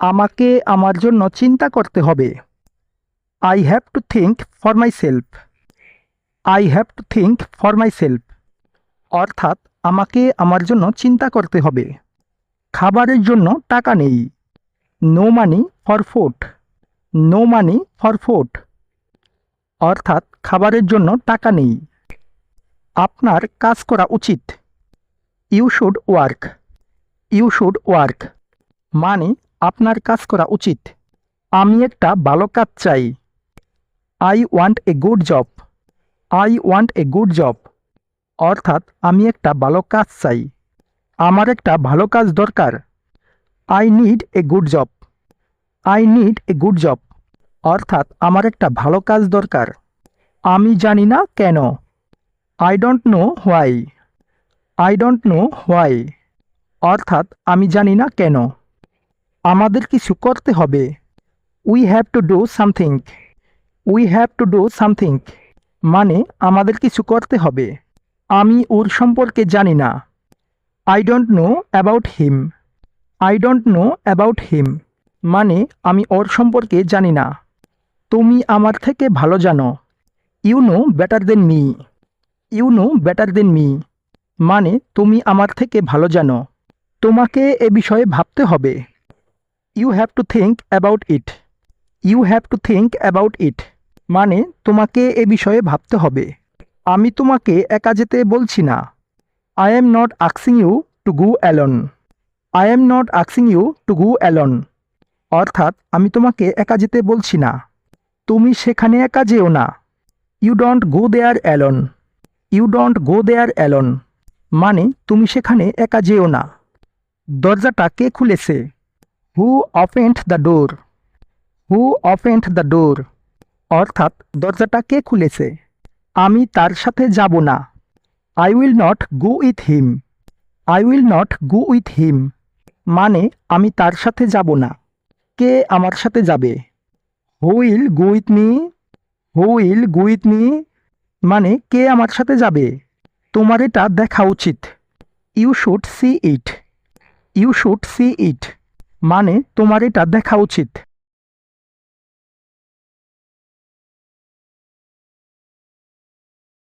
আমাকে আমার জন্য চিন্তা করতে হবে। I have to think for myself I have to think for myself অর্থাৎ আমাকে আমার জন্য চিন্তা করতে হবে। খাবারের জন্য টাকা নেই। No money for food no money for food অর্থাৎ খাবারের জন্য টাকা নেই। আপনার কাজ করা উচিত। You should work you should work মানে আপনার কাজ করা উচিত। আমি একটা ভালো কাজ চাই। I want a good job I want a good job অর্থাৎ আমি একটা ভালো কাজ চাই। আমার একটা ভালো কাজ দরকার। I need a good job I need a good job অর্থাৎ আমার একটা ভালো কাজ দরকার। আমি জানি না কেন। I don't know why I don't know why অর্থাৎ আমি জানি না কেন। আমাদের কিছু করতে হবে। We have to do something we have to do something মানে আমাদের কিছু করতে হবে। আমি ওর সম্পর্কে জানি না। I don't know about him I don't know about him মানে আমি ওর সম্পর্কে জানি না। তুমি আমার থেকে ভালো জানো। You know better than me you know better than me মানে তুমি আমার থেকে ভালো জানো। তোমাকে এ বিষয়ে ভাবতে হবে। You have to think about it you have to think about it মানে তোমাকে এ বিষয়ে ভাবতে হবে। আমি তোমাকে একা যেতে বলছি না। I am not আক্সিং you two গু alone I am not আক্সিং you two গু অ্যালন অর্থাৎ আমি তোমাকে একা যেতে বলছি না। তুমি সেখানে একা যেও না। You don't go there alone you don't go there alone মানে তুমি সেখানে একা যেও না। দরজাটা কে খুলেছে? Who opened the door who opened the door অর্থাৎ দরজাটা কে খুলেছে? আমি তার সাথে যাব না। I will not go with him I will not go with him মানে আমি তার সাথে যাব না। কে আমার সাথে যাবে? Who will go with me who will go with me মানে কে আমার সাথে যাবে? তোমার এটা দেখা উচিত। You should see it you should see it মানে তোমার এটা দেখা উচিত।